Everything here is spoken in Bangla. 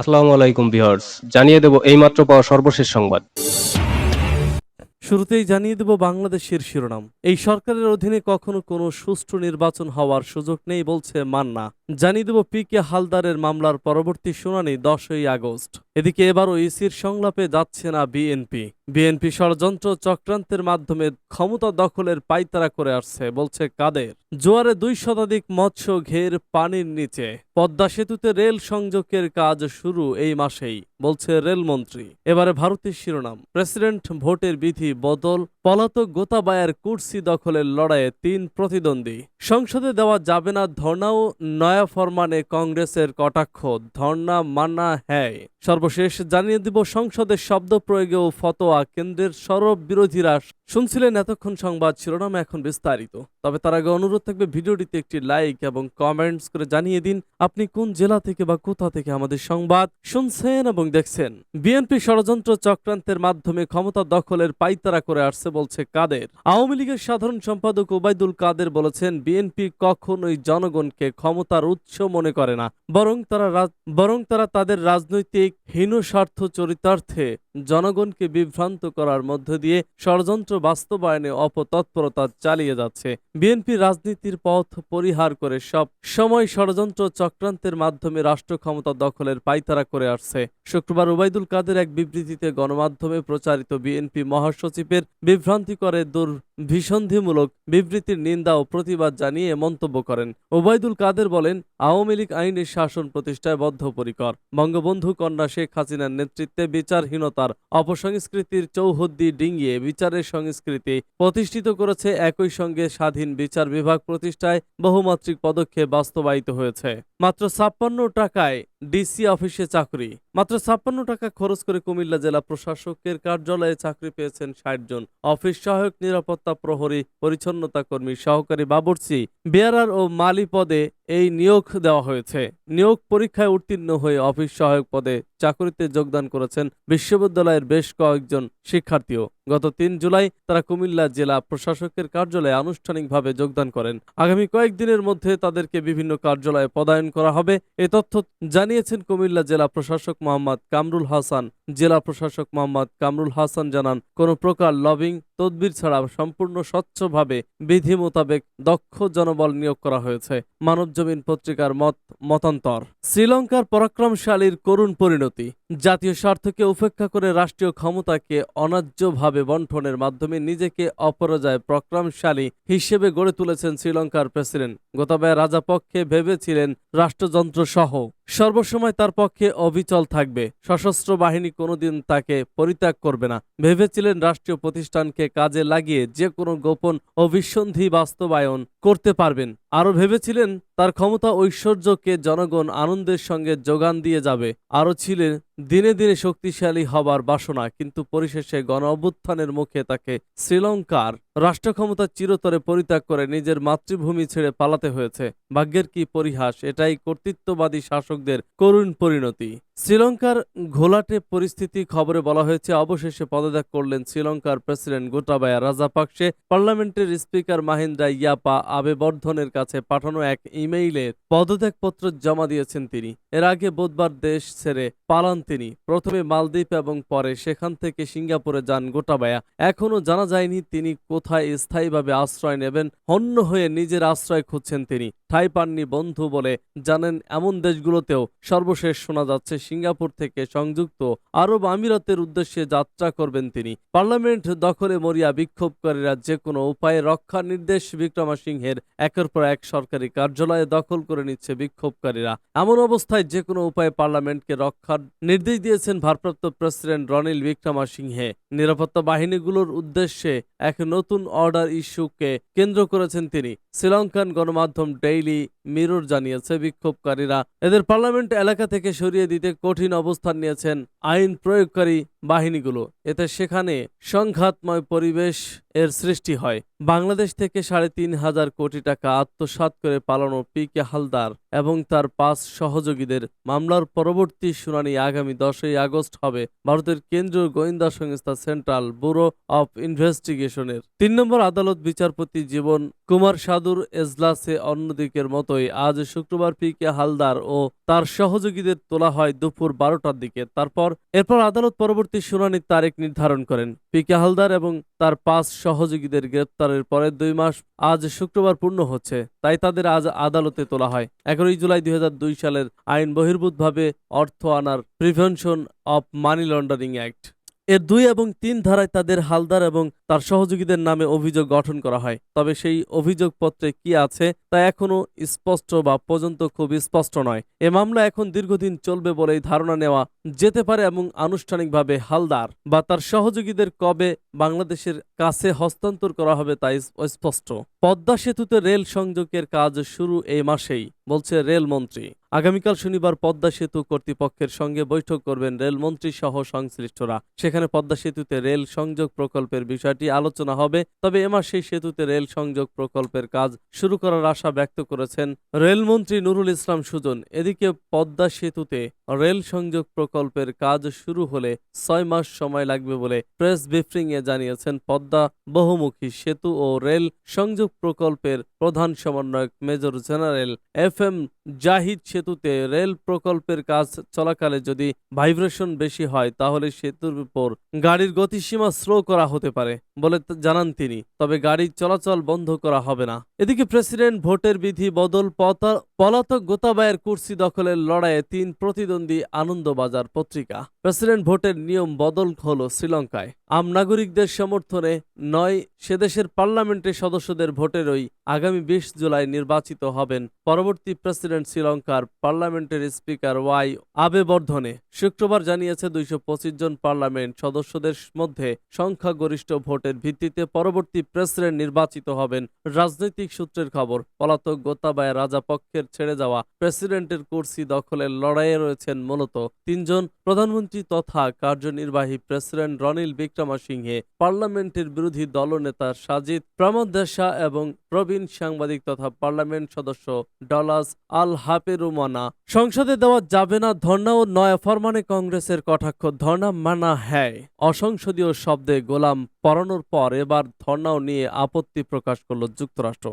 আসসালামু আলাইকুম ভিউয়ার্স, জানিয়ে দেব এইমাত্র পাওয়া সর্বশেষ সংবাদ। শুরুতেই জানিয়ে দেব বাংলাদেশের শিরোনাম। এই সরকারের অধীনে কখনো কোনো সুষ্ঠু নির্বাচন হওয়ার সুযোগ নেই বলছে মান্না। জানিয়ে দেব পি কে হালদারের মামলার পরবর্তী শুনানি দশই আগস্ট। এদিকে এবারও ইসির সংলাপে যাচ্ছে না বিএনপি। বিএনপি ষড়যন্ত্র চক্রান্তের মাধ্যমে ক্ষমতা দখলের পাইতারা করে আসছে, বলছে কাদের। জোয়ারে দুই শতাধিক মৎস্য ঘের পানির নিচে, পদ্মা সেতুতে রেল সংযোগের কাজ শুরু এই মাসেই, বলছে রেলমন্ত্রী। এবারে ভারতের শিরোনাম, প্রেসিডেন্ট ভোটের বিধি বদল পলাতক গোতাবায়ার কুর্সি দখলের লড়াইয়ে তিন প্রতিদ্বন্দ্বী। সংসদে দেওয়া যাবে না ধর্নাও নয়া ফরমানে কংগ্রেসের কটাক্ষ ধর্না মানা হ্যায়। সর্বশেষ জানিয়ে দিব সংসদের শব্দ প্রয়োগেও ফতোয়া, কেন্দ্রের সরব বিরোধীরা শুনছিলেন এতক্ষণ সংবাদ শিরোনাম এখন বিস্তারিত। তবে তার আগে অনুরোধ থাকবে ভিডিওটিতে একটি লাইক এবং কমেন্টস করে জানিয়ে দিন আপনি কোন জেলা থেকে বা কোথা থেকে আমাদের সংবাদ শুনছেন এবং দেখছেন। বিএনপি ষড়যন্ত্র চক্রান্তের মাধ্যমে ক্ষমতা দখলের পাইতারা করে আসছে বলছে কাদের। আওয়ামী লীগের সাধারণ সম্পাদক ওবায়দুল কাদের বলেছেন, বিএনপি কখনোই জনগণকে ক্ষমতার উৎস মনে করে না, বরং তারা বরং তারা তাদের রাজনৈতিক হীন স্বার্থ চরিতার্থে জনগণকে বিভ্রান্ত করার মধ্য দিয়ে ষড়যন্ত্র বাস্তবায়নে অপতৎপরতা চালিয়ে যাচ্ছে। বিএনপি রাজনীতির পথ পরিহার করে সব সময় ষড়যন্ত্র চক্রান্তের মাধ্যমে রাষ্ট্র ক্ষমতা দখলের পাইতারা করে আসছে। শুক্রবার ওবায়দুল কাদের এক বিবৃতিতে গণমাধ্যমে প্রচারিত বিএনপি মহাসচিবের বিভ্রান্তি করে দুর্ভিসন্ধিমূলক বিবৃতির নিন্দা ও প্রতিবাদ জানিয়ে মন্তব্য করেন। ওবায়দুল কাদের বলেন, আওয়ামী লীগ আইনের শাসন প্রতিষ্ঠায় বদ্ধপরিকর। বঙ্গবন্ধু কন্যা শেখ হাসিনার নেতৃত্বে বিচারহীনতার অপসংস্কৃতির চৌহদ্দি ডিঙ্গিয়ে বিচারের সংস্কৃতি প্রতিষ্ঠিত করেছে একই সঙ্গে স্বাধীন বিচার বিভাগ প্রতিষ্ঠায় বহুমাত্রিক পদক্ষেপ বাস্তবায়িত হয়েছে। মাত্র ছাপ্পান্ন টাকায় ডিসি অফিসে চাকরি। মাত্র ছাপ্পান্ন টাকা খরচ করে কুমিল্লা জেলা প্রশাসকের কার্যালয়ে চাকরি পেয়েছেন ষাট জন। অফিস সহায়ক, নিরাপত্তা প্রহরী, পরিচ্ছন্নতা কর্মী, সহকারী বাবুর্চি। বেয়ারার ও মালি পদে এই নিয়োগ দেওয়া হয়েছে। নিয়োগ পরীক্ষায় উত্তীর্ণ হয়ে অফিস সহায়ক পদে চাকরিতে যোগদান করেছেন বিশ্ববিদ্যালয়ের বেশ কয়েকজন শিক্ষার্থীও। গত তিন জুলাই তারা কুমিল্লা জেলা প্রশাসকের কার্যালয়ে আনুষ্ঠানিকভাবে যোগদান করেন। আগামী কয়েকদিনের মধ্যে তাদেরকে বিভিন্ন কার্যালয়ে পদায়ন করা হবে। এ তথ্য জানিয়েছেন কুমিল্লা জেলা প্রশাসক মোহাম্মদ কামরুল হাসান। জেলা প্রশাসক মোহাম্মদ কামরুল হাসান জানান, কোনো প্রকার লবিং, তদবির ছাড়া সম্পূর্ণ স্বচ্ছভাবে বিধি মোতাবেক দক্ষ জনবল নিয়োগ করা হয়েছে। মানবজমিন পত্রিকার মত মতান্তর। শ্রীলঙ্কার পরাক্রমশালীর করুণ পরিণতি। জাতীয় স্বার্থকে উপেক্ষা করে রাষ্ট্রীয় ক্ষমতাকে অন্যায্যভাবে বন্টনের মাধ্যমে নিজেকে অপরাজয় প্রক্রমশালী হিসেবে গড়ে তুলেছেন শ্রীলঙ্কার প্রেসিডেন্ট। গোতাবায়া রাজাপক্ষে ভেবেছিলেন রাষ্ট্রযন্ত্র সহ। সর্বসময় তার পক্ষে অবিচল থাকবে। সশস্ত্র বাহিনী কোনোদিন তাকে পরিত্যাগ করবে না। ভেবেছিলেন রাষ্ট্রীয় প্রতিষ্ঠানকে কাজে লাগিয়ে যে কোনো গোপন অভিসন্ধি বাস্তবায়ন করতে পারবেন। আরও ভেবেছিলেন তার ক্ষমতা ঐশ্বর্যকে জনগণ আনন্দের সঙ্গে যোগান দিয়ে যাবে। আরও ছিলেন দিনে দিনে শক্তিশালী হবার বাসনা কিন্তু পরিশেষে গণ অভ্যুত্থানের মুখে তাকে শ্রীলঙ্কার রাষ্ট্র ক্ষমতা চিরতরে পরিত্যাগ করে নিজের মাতৃভূমি ছেড়ে পালাতে হয়েছে। ভাগ্যের কি পরিহাস, এটাই কর্তৃত্ববাদী শাসকদের করুণ পরিণতি। শ্রীলঙ্কার ঘোলাটে পরিস্থিতি খবরে বলা হয়েছে, অবশেষে পদত্যাগ করলেন শ্রীলঙ্কার প্রেসিডেন্ট গোটাবায়া রাজাপাকসে। পার্লামেন্টের স্পিকার মাহিন্দ্রা ইয়াপা আবেবর্ধনের কাছে পাঠানো এক ইমেইলে পদত্যাগপত্র জমা দিয়েছেন তিনি। এর আগে বুধবার দেশ ছেড়ে পালান তিনি। প্রথমে মালদ্বীপ এবং পরে সেখান থেকে সিঙ্গাপুরে যান গোটাবায়া। এখনও জানা যায়নি তিনি কোথায় স্থায়ীভাবে আশ্রয় নেবেন হন্য হয়ে নিজের আশ্রয় খুঁজছেন তিনি। ঠাই পাননি বন্ধু বলে জানেন এমন দেশগুলোতেও সর্বশেষ শোনা যাচ্ছে, সিঙ্গাপুর থেকে সংযুক্ত আরব আমিরাতের উদ্দেশ্যে যাত্রা করবেন তিনি। পার্লামেন্ট দখলে মরিয়া বিক্ষোভকারীরা যে কোনো উপায়ে রক্ষা নির্দেশ বিক্রমাসিংহের একের পর এক সরকারি কার্যালয়ে দখল করে নিচ্ছে বিক্ষোভকারীরা। এমন অবস্থায় যে কোনো উপায়ে পার্লামেন্টকে রক্ষার নির্দেশ দিয়েছেন ভারপ্রাপ্ত প্রেসিডেন্ট রনিল বিক্রমাসিংহে। নিরাপত্তা বাহিনীগুলোর উদ্দেশ্যে এক নতুন অর্ডার ইস্যুকে কেন্দ্র করেছেন তিনি। শ্রীলঙ্কান গণমাধ্যম ডেইলি মিরর জানিয়েছে, বিক্ষোভকারীরা এদের পার্লামেন্ট এলাকা থেকে সরিয়ে দিতে কঠিন অবস্থান নিয়েছেন। আইন প্রয়োগকারী বাহিনীগুলো। এতে সেখানে সংঘাতময় পরিবেশ এর সৃষ্টি হয়। বাংলাদেশ থেকে সাড়ে তিন হাজার কোটি টাকা আত্মসাৎ করে পালানো পি কে হালদার এবং তার পাঁচ সহযোগীদের মামলার পরবর্তী শুনানি আগামী দশই আগস্ট হবে ভারতের কেন্দ্রীয় গোয়েন্দা সংস্থা সেন্ট্রাল ব্যুরো অফ ইনভেস্টিগেশনের। তিন নম্বর আদালত বিচারপতি জীবন কুমার সাধুর এজলাসে অন্যদিকের মতোই আজ শুক্রবার পি কে হালদার ও তার সহযোগীদের তোলা হয় দুপুর বারোটার দিকে। তারপর এরপর আদালত পরবর্তী শুনানির তারিখ নির্ধারণ করেন। পিকে হালদার এবং তার পাঁচ সহযোগীদের গ্রেপ্তারের পরে দুই মাস আজ শুক্রবার পূর্ণ হচ্ছে, তাই তাদের আজ আদালতে তোলা হয়। এগারোই জুলাই দুই হাজার দুই সালের আইন বহির্ভূতভাবে অর্থ আনার prevention of money laundering act. এর দুই এবং তিন ধারায় তাদের হালদার এবং তার সহযোগীদের নামে অভিযোগ গঠন করা হয়। তবে সেই অভিযোগপত্রে কি আছে তা এখনও স্পষ্ট বা পর্যন্ত খুব স্পষ্ট নয়। এ মামলা এখন দীর্ঘদিন চলবে বলেই ধারণা নেওয়া যেতে পারে এবং আনুষ্ঠানিকভাবে হালদার বা তার সহযোগীদের কবে বাংলাদেশের কাছে হস্তান্তর করা হবে তা স্পষ্ট। পদ্মা সেতুতে রেল সংযোগের কাজ শুরু এই মাসেই, বলছে রেলমন্ত্রী আগামীকাল শনিবার পদ্মা সেতু কর্তৃপক্ষের সঙ্গে বৈঠক করবেন রেলমন্ত্রী সহ সংশ্লিষ্টরা। সেখানে পদ্মা সেতুতে রেল সংযোগ প্রকল্পের বিষয়টি আলোচনা হবে, তবে এ মাসে সেতুতে রেল সংযোগ প্রকল্পের কাজ শুরু করার আশা ব্যক্ত করেছেন রেলমন্ত্রী নুরুল ইসলাম সুজন। এদিকে পদ্মা সেতুতে রেল সংযোগ প্রকল্পের কাজ শুরু হলে ছয় মাস সময় লাগবে বলে প্রেস ব্রিফিং এ জানিয়েছেন পদ্মা বহুমুখী সেতু ও রেল সংযোগ প্রকল্পের প্রধান সমন্বয়ক major general F M Zahid সেতুতে রেল প্রকল্পের কাজ চলাকালে যদি ভাইব্রেশন বেশি হয়, তাহলে সেতুর উপর গাড়ির গতিসীমা স্লো করা হতে পারে বলে জানান তিনি। তবে গাড়ি চলাচল বন্ধ করা হবে না। এদিকে প্রেসিডেন্ট ভোটের বিধি বদল পলাতক গোতাবায়ের কুর্সি দখলের লড়াইয়ে তিন প্রতিদ্বন্দ্বী আনন্দবাজার পত্রিকা। প্রেসিডেন্ট ভোটের নিয়ম বদল হলো শ্রীলঙ্কায়। আম নাগরিকদের সমর্থনে নয় সেদেশের পার্লামেন্টের সদস্যদের ভোটেরই আগামী বিশ জুলাই নির্বাচিত হবেন পরবর্তী প্রেসিডেন্ট শ্রীলঙ্কার পার্লামেন্টের স্পিকার ওয়াই আবেবর্ধনে। শুক্রবার জানিয়েছে দুইশো জন পার্লামেন্ট সদস্যদের মধ্যে সংখ্যাগরিষ্ঠ ভোটের ভিত্তিতে পরবর্তী প্রেসিডেন্ট নির্বাচিত হবেন। রাজনৈতিক সূত্রের খবর, পলাতক গোতাবায়া রাজাপক্ষের ছেড়ে যাওয়া প্রেসিডেন্টের কুর্সি দখলের লড়াইয়ে রয়েছেন মূলত তিনজন। প্রধানমন্ত্রী তথা কার্যনির্বাহী প্রেসিডেন্ট রনিল বিক্রমাসিংহে পার্লামেন্টের বিরোধী দলনেতা সাজিদ প্রমোদ দেশা এবং প্রবীণ সাংবাদিক তথা পার্লামেন্ট সদস্য ডলাস আল হাপেরুমানা সংসদে দেওয়া যাবে না ধর্না ও নয়া ফরমানে কংগ্রেসের কটাক্ষ ধর্না মানা হ্যায়। অসংসদীয় শব্দে গোলাম পরানোর পর এবার ধর্নাও নিয়ে আপত্তি প্রকাশ করল যুক্তরাষ্ট্র।